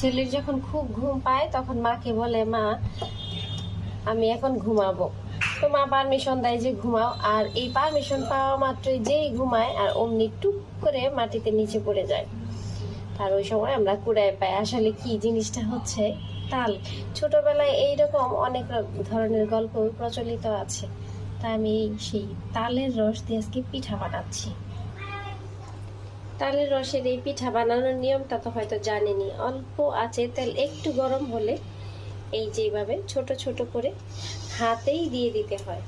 ছেলের যখন খুব ঘুম পায়, তখন মাকে বলে, মা, আমি এখন ঘুমাবো। তো মা পারমিশন দেয় যে ঘুমাও। আর এই পারমিশন পাওয়া মাত্রই যেই ঘুমায়, আর অমনি টুক করে মাটিতে নিচে পড়ে যায়। আর ওই সময় আমরা কুড়ায় পাই। আসলে কি জিনিসটা হচ্ছে? তাল। ছোটবেলায় এইরকম অনেক ধরনের গল্প প্রচলিত আছে। তা আমি সেই তালের রস দিয়ে আজকে পিঠা বানাচ্ছি। তালের রসের এই পিঠা বানানোর নিয়মটা তো হয়তো জানেনি। অল্প আছে, তেল একটু গরম হলে এই যেভাবে ছোট ছোট করে হাতেই দিয়ে দিতে হয়।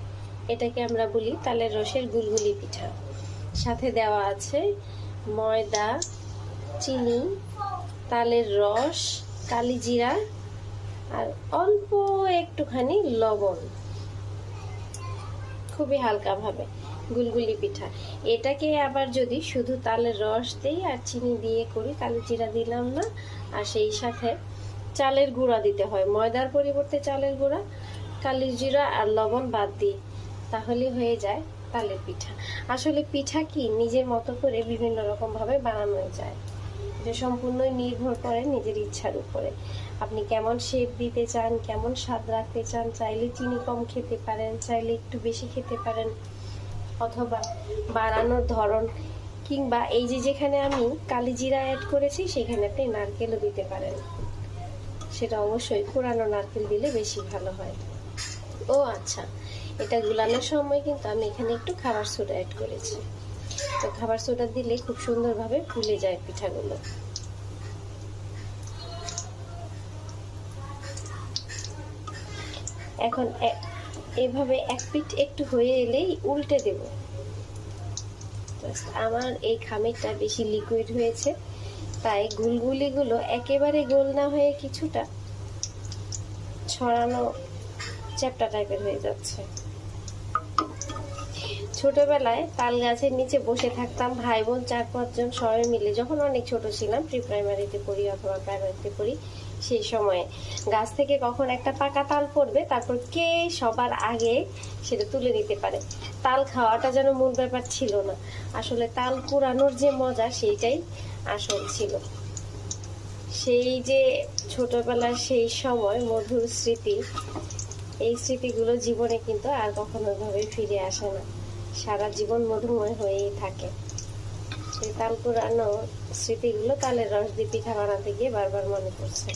এটাকে আমরা বলি তালের রসের গুলগুলি পিঠা। সাথে দেওয়া আছে ময়দা, চিনি, তালের রস কালিজিরা আর অল্প একটুখানি লবণ। খুবই হালকাভাবে গুলগুলি পিঠা। এটাকে আবার যদি শুধু তালের রস দিই আর চিনি দিয়ে করি কালি জিরা দিলাম না। আর সেই সাথে চালের গুঁড়া দিতে হয়। ময়দার পরিবর্তে চালের গুঁড়া কালি জিরা আর লবণ বাদ দিই। তাহলে হয়ে যায় তালের পিঠা। আসলে পিঠা কি? নিজের মতো করে বিভিন্ন রকম ভাবে বানানো যায়। যে সম্পূর্ণই নির্ভর করে নিজের ইচ্ছার উপরে। আপনি কেমন শেপ দিতে চান, কেমন স্বাদ রাখতে চান, চাইলে চিনি কম খেতে পারেন, চাইলে একটু বেশি খেতে পারেন। অথবা বাড়ানোর ধরন কিংবা এই যে যেখানে আমি কালি জিরা অ্যাড করেছি, সেখানে আপনি নারকেলও দিতে পারেন। সেটা অবশ্যই কোরানো নারকেল দিলে বেশি ভালো হয়। ও আচ্ছা এটা গুলানোর সময় কিন্তু আমি এখানে একটু খাবার সোডা অ্যাড করেছি। তো খাবার সোডা দিলে খুব সুন্দরভাবে ফুলে যায় পিঠাগুলো। এখন এভাবে এক পিঠ একটু হয়ে এলেই উল্টে দেব। আমার এই খামিরটা বেশি লিকুইড হয়েছে, তাই গুলগুলিগুলো একেবারে গোল না হয়ে কিছুটা ছড়ানো চ্যাপ্টা টাইপের হয়ে যাচ্ছে। ছোটবেলায় তাল গাছের নিচে বসে থাকতাম ভাই বোন চার পাঁচজন সবাই মিলে। যখন অনেক ছোট ছিলাম প্রি প্রাইমারিতে পড়ি অথবা প্রাইমারিতে পড়ি, সেই সময়ে। গাছ থেকে কখন একটা পাকা তাল পড়বে, তারপর কে সবার আগে সেটা তুলে নিতে পারে। তাল খাওয়াটা যেন মূল ব্যাপার ছিল না। আসলে তাল কুড়ানোর যে মজা, সেইটাই আসল ছিল। সেই যে ছোটবেলার সেই সময়, মধুর স্মৃতি, এই স্মৃতিগুলো জীবনে কিন্তু আর কখনো ভাবে ফিরে আসে না। সারা জীবন মধুময় হয়েই থাকে। সেই তাল পুরানো স্মৃতিগুলো তালের রস দিয়ে পিঠা বানাতে গিয়ে বারবার মনে পড়ছে।